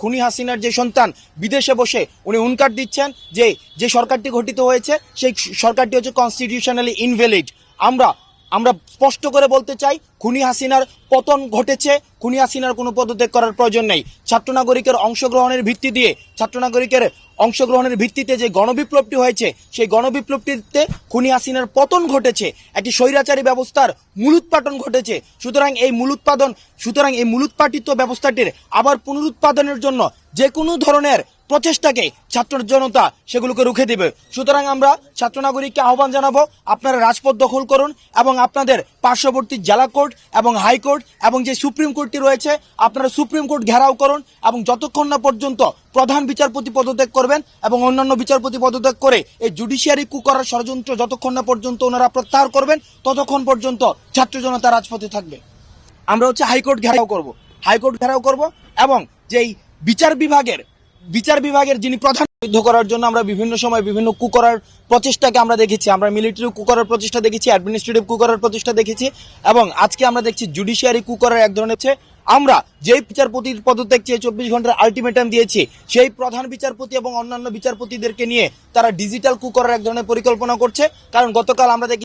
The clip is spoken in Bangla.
খুনি হাসিনার যে সন্তান বিদেশে বসে উনি হুনকার দিচ্ছেন যে যে সরকারটি গঠিত হয়েছে, সেই সরকারটি হচ্ছে কনস্টিটিউশনালি ইনভ্যালিড আমরা আমরা স্পষ্ট করে বলতে চাই, খুনি হাসিনার পতন ঘটেছে। খুনি হাসিনার কোনো পদত্যাগ করার প্রয়োজন নেই। ছাত্র নাগরিকের অংশগ্রহণের ভিত্তি দিয়ে ছাত্র নাগরিকের অংশগ্রহণের ভিত্তিতে যে গণবিপ্লবটি হয়েছে, সেই গণবিপ্লবটিতে খুনি হাসিনার পতন ঘটেছে। একটি স্বৈরাচারী ব্যবস্থার মূলোৎপাটন ঘটেছে। সুতরাং এই মূলোৎপাদন, সুতরাং এই মূলোৎপাটিত ব্যবস্থাটির আবার পুনরুৎপাদনের জন্য যে কোনো ধরনের প্রচেষ্টাকে ছাত্র জনতা সেগুলোকে রুখে দিবে। সুতরাং আমরা ছাত্র নাগরিককে আহ্বান জানাব, আপনারা রাজপথ দখল করুন এবং আপনাদের পার্শ্ববর্তী জেলা কোর্ট এবং হাইকোর্ট এবং যে সুপ্রিম কোর্টটি রয়েছে, আপনারা সুপ্রিম কোর্ট ঘেরাও করুন এবং যতক্ষণ না পর্যন্ত প্রধান বিচারপতি পদত্যাগ করবেন এবং অন্যান্য বিচারপতি পদত্যাগ করে এই জুডিশিয়ারি কু করার ষড়যন্ত্র যতক্ষণ না পর্যন্ত ওনারা প্রত্যাহার করবেন, ততক্ষণ পর্যন্ত ছাত্র জনতা রাজপথে থাকবে। আমরা হচ্ছে হাইকোর্ট ঘেরাও করব। হাইকোর্ট ঘেরাও করব এবং যেই বিচার বিভাগের বিচার বিভাগের যিনি প্রধান, যুদ্ধ করার জন্য আমরা বিভিন্ন সময় বিভিন্ন কু করার প্রচেষ্টাকে আমরা দেখেছি। আমরা মিলিটারি কু করার প্রচেষ্টা দেখেছি অ্যাডমিনিস্ট্রেটিভ কু করার প্রচেষ্টা দেখেছি এবং আজকে আমরা দেখছি জুডিশিয়ারি কু করার এক ধরনের হচ্ছে, আমরা যেই বিচারপতির পদত্যাগ চেয়ে চব্বিশ ঘণ্টার আলটিমেটাম দিয়েছি, সেই প্রধান বিচারপতি এবং অন্যান্য বিচারপতিদেরকে নিয়ে তারা ডিজিটাল কু করার এক ধরনের পরিকল্পনা করছে। কারণ গতকাল আমরা দেখি